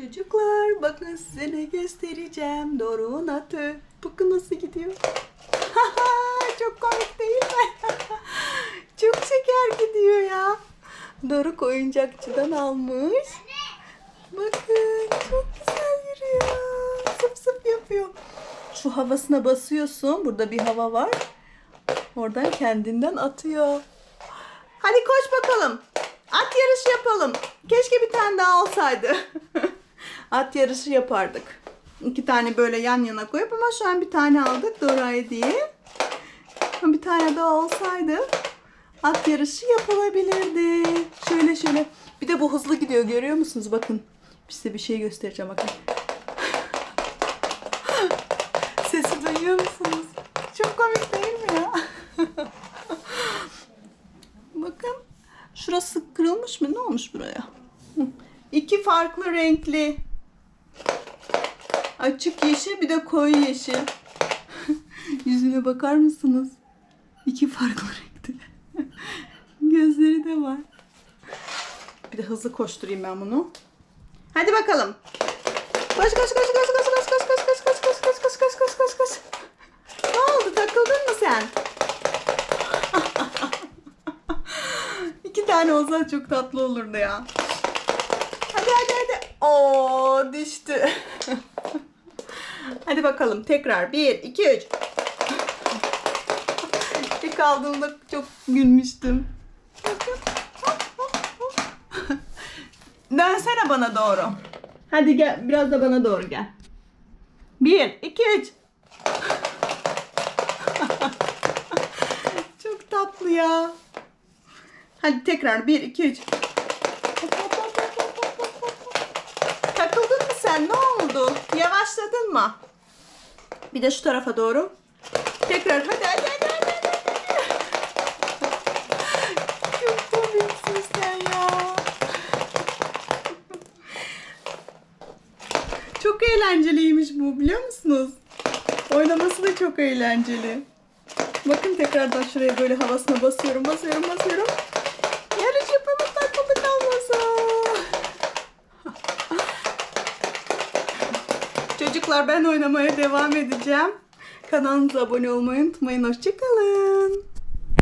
Çocuklar bakın size ne göstereceğim. Doruk'un atı. Bakın nasıl gidiyor. Çok komik değil mi? Çok şeker gidiyor ya. Doruk oyuncakçıdan almış. Bakın çok güzel yürüyor. Sıp sıp yapıyor. Şu havasına basıyorsun. Burada bir hava var. Oradan kendinden atıyor. Hadi koş bakalım. At yarışı yapalım. Keşke bir tane daha olsaydı. At yarışı yapardık. İki tane böyle yan yana koyup ama şu an bir tane aldık Dora'ya diye. Bir tane daha olsaydı at yarışı yapılabilirdi. Şöyle şöyle. Bir de bu hızlı gidiyor görüyor musunuz? Bakın. Size bir şey göstereceğim bakın. Sesi duyuyor musunuz? Çok komik değil mi ya? Bakın. Şurası kırılmış mı? Ne olmuş buraya? İki farklı renkli. Açık yeşil bir de koyu yeşil. Yüzüne bakar mısınız? İki farklı renkli. Gözleri de var. Bir de hızlı koşturayım ben bunu. Hadi bakalım. Koş koş koş koş koş koş koş koş koş koş koş koş koş koş koş koş koş. Ne oldu takıldın mı sen? İki tane olsa çok tatlı olurdu ya. Hadi hadi hadi. Oo düştü. Hadi bakalım tekrar. Bir, iki, üç. Bir kaldığımda çok gülmüştüm. Dönsene bana doğru. Hadi gel biraz da bana doğru gel. Bir, iki, üç. Çok tatlı ya. Hadi tekrar bir, iki, üç. Takıldın mı sen? Ne oldu? Yavaşladın mı? Bir de şu tarafa doğru. Tekrar hadi hadi hadi hadi. Çok komiksin sen ya. Çok eğlenceliymiş bu biliyor musunuz? Oynaması da çok eğlenceli. Bakın tekrardan şuraya böyle havasına basıyorum, basıyorum, basıyorum. Çocuklar ben oynamaya devam edeceğim. Kanalımıza abone olmayı unutmayın. Hoşçakalın.